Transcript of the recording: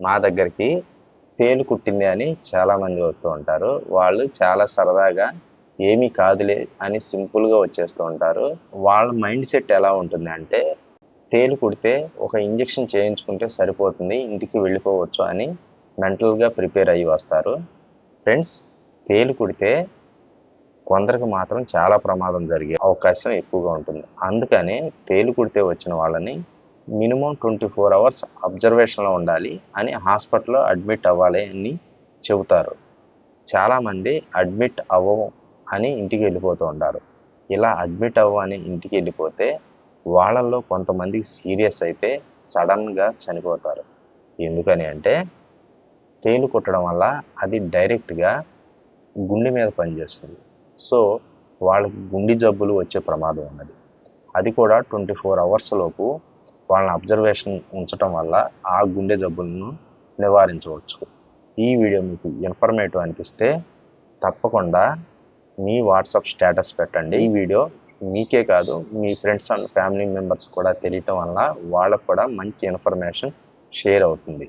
మా దగ్గరికి తేలు కుట్టింది అని చాలామంది వస్తూ ఉంటారు. వాళ్ళు చాలా సరదాగా ఏమీ కాదులే అని సింపుల్గా వచ్చేస్తూ ఉంటారు. వాళ్ళ మైండ్ సెట్ ఎలా ఉంటుంది అంటే తేలు కుడితే ఒక ఇంజెక్షన్ చేయించుకుంటే సరిపోతుంది ఇంటికి వెళ్ళిపోవచ్చు అని మెంటల్గా ప్రిపేర్ అయ్యి వస్తారు. ఫ్రెండ్స్ తేలు కుడితే కొందరికి మాత్రం చాలా ప్రమాదం జరిగే అవకాశం ఎక్కువగా ఉంటుంది. అందుకని తేలు కుడితే వచ్చిన వాళ్ళని మినిమం ట్వంటీ ఫోర్ అవర్స్ అబ్జర్వేషన్లో ఉండాలి అని హాస్పిటల్లో అడ్మిట్ అవ్వాలి అని చెబుతారు. చాలామంది అడ్మిట్ అవ్వవు అని ఇంటికి వెళ్ళిపోతూ ఉంటారు. ఇలా అడ్మిట్ అవ్వని ఇంటికి వెళ్ళిపోతే వాళ్ళల్లో కొంతమంది సీరియస్ అయితే సడన్గా చనిపోతారు. ఎందుకని అంటే తేలు కుట్టడం వల్ల అది డైరెక్ట్గా గుండె మీద పనిచేస్తుంది. సో వాళ్ళకి గుండె జబ్బులు వచ్చే ప్రమాదం ఉన్నది. అది కూడా ట్వంటీ ఫోర్ అవర్స్ లోపు వాళ్ళని అబ్జర్వేషన్ ఉంచటం వల్ల ఆ గుండె జబ్బులను నివారించవచ్చు. ఈ వీడియో మీకు ఇన్ఫర్మేటివ్ అనిపిస్తే తప్పకుండా మీ వాట్సాప్ స్టేటస్ పెట్టండి. ఈ వీడియో మీకే కాదు మీ ఫ్రెండ్స్ అండ్ ఫ్యామిలీ మెంబర్స్ కూడా తెలియటం వల్ల వాళ్ళకు కూడా మంచి ఇన్ఫర్మేషన్ షేర్ అవుతుంది.